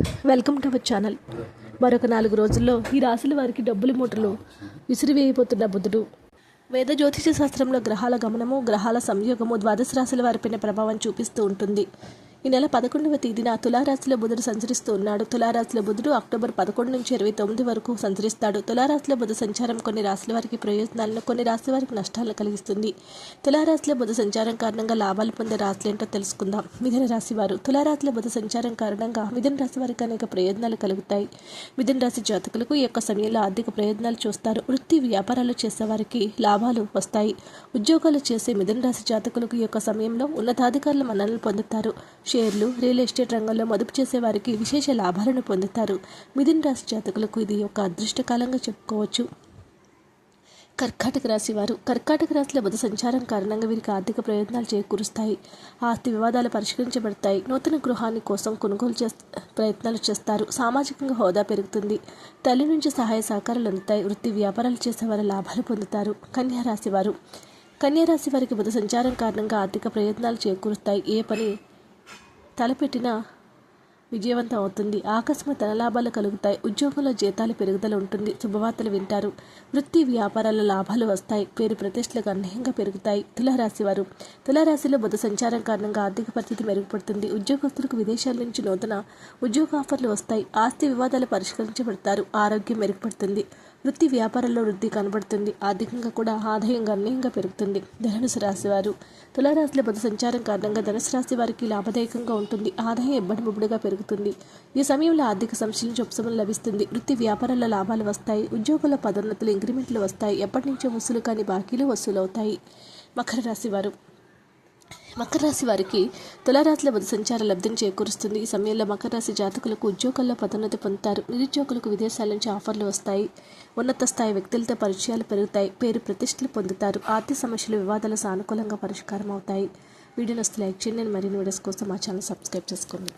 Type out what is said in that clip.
Welcome to our channel. మరొక నాలుగు రోజుల్లో ఈ రాశుల వారికి డబ్బుల మూటలు విసిరివేయబోతున్న బుధుడు. వేద జ్యోతిష శాస్త్రంలో గ్రహాల గమనము గ్రహాల సంయోగము ద్వాదశ రాశుల వారిపైన ప్రభావం చూపిస్తూ ఉంటుంది. ఈ నెల పదకొండవ తేదీన తులారాశిలో బుధుడు సంచరిస్తూ ఉన్నాడు తులారాశిలో బుధుడు అక్టోబర్ పదకొండు నుంచి ఇరవై తొమ్మిది వరకు సంచరిస్తాడు. తులారాశిలో బుధ సంచారం కొన్ని రాశుల వారికి ప్రయోజనాలను కొన్ని రాశుల వారికి నష్టాలను కలిగిస్తుంది. తులారాశిలో బుధ సంచారం కారణంగా లాభాలు పొందే రాశులు ఏంటో తెలుసుకుందాం. మిథున రాశి వారు. తులారాశిలో బుధ సంచారం కారణంగా మిథున రాశి వారికి అనేక ప్రయోజనాలు కలుగుతాయి. మిథున రాశి జాతకులకు ఈ యొక్క సమయంలో ఆర్థిక ప్రయోజనాలు చూస్తారు. వృత్తి వ్యాపారాలు చేసే వారికి లాభాలు వస్తాయి. ఉద్యోగాలు చేసే మిథున రాశి జాతకులకు ఈ యొక్క సమయంలో ఉన్నతాధికారుల మన్ననలు పొందుతారు. షేర్లు రియల్ ఎస్టేట్ రంగంలో మదుపు చేసేవారికి విశేష లాభాలను పొందుతారు. మిథున్ రాశి జాతకులకు ఇది ఒక అదృష్టకాలంగా చెప్పుకోవచ్చు. కర్కాటక రాశి వారు కర్కాటక రాశిలో బుధ సంచారం కారణంగా వీరికి ఆర్థిక ప్రయోజనాలు చేకూరుస్తాయి. ఆస్తి వివాదాలు పరిష్కరించబడతాయి. నూతన గృహాన్ని కోసం కొనుగోలు చే ప్రయత్నాలు చేస్తారు. సామాజికంగా హోదా పెరుగుతుంది. తల్లి నుంచి సహాయ సహకారాలు అందుతాయి. వృత్తి వ్యాపారాలు చేసేవారు లాభాలు పొందుతారు. కన్యా రాశి వారు కన్యా రాశి వారికి బుధ సంచారం కారణంగా ఆర్థిక ప్రయోజనాలు చేకూరుస్తాయి ఏ పని తలపెట్టినా విజయవంతం అవుతుంది ఆకస్మిక ధనలాభాలు కలుగుతాయి. ఉద్యోగంలో జీతాలు పెరుగుదల ఉంటుంది. శుభవార్తలు వింటారు. వృత్తి వ్యాపారాల లాభాలు వస్తాయి. పేరు ప్రతిష్టలు గణనీయంగా పెరుగుతాయి. తులారాశి వారు. తులారాశిలో బుధ సంచారం కారణంగా ఆర్థిక పరిస్థితి మెరుగుపడుతుంది. ఉద్యోగస్తులకు విదేశాల నుంచి నూతన ఉద్యోగ ఆఫర్లు వస్తాయి. ఆస్తి వివాదాలు పరిష్కరించబడతారు. ఆరోగ్యం మెరుగుపడుతుంది. వృత్తి వ్యాపారంలో వృద్ధి కనబడుతుంది. ఆర్థికంగా కూడా ఆదాయం గణనీయంగా పెరుగుతుంది. ధనుసు రాశి వారు తులారాశిలో బుధ సంచారం కారణంగా ధనుసు రాశి వారికి లాభదాయకంగా ఉంటుంది. ఆదాయం ఎబ్బడిముబ్బడిగా పెరుగుతుంది. ఈ సమయంలో ఆర్థిక సంశయం ఉపశమనం లభిస్తుంది. వృత్తి వ్యాపారాల్లో లాభాలు వస్తాయి. ఉద్యోగుల పదోన్నతులు ఇంక్రిమెంట్లు వస్తాయి. ఎప్పటి నుంచో వసూలు కాని బాకీలు వసూలవుతాయి. మకర రాశి వారు మకర రాశి వారికి తులారాశిలో బుధ సంచార లబ్ధిని చేకూరుస్తుంది. ఈ సమయంలో మకర రాశి జాతకులకు ఉద్యోగాల్లో పదోన్నతి పొందుతారు. నిరుద్యోగులకు విదేశాల నుంచి ఆఫర్లు వస్తాయి. ఉన్నత స్థాయి వ్యక్తులతో పరిచయాలు పెరుగుతాయి. పేరు ప్రతిష్టలు పొందుతారు. ఆర్థిక సమస్యలు వివాదాలు సానుకూలంగా పరిష్కారం అవుతాయి వీడియోని వస్తే లైక్ చేయండి. మరిన్ని వీడియోస్ కోసం మా ఛానల్ సబ్స్క్రైబ్ చేసుకోండి.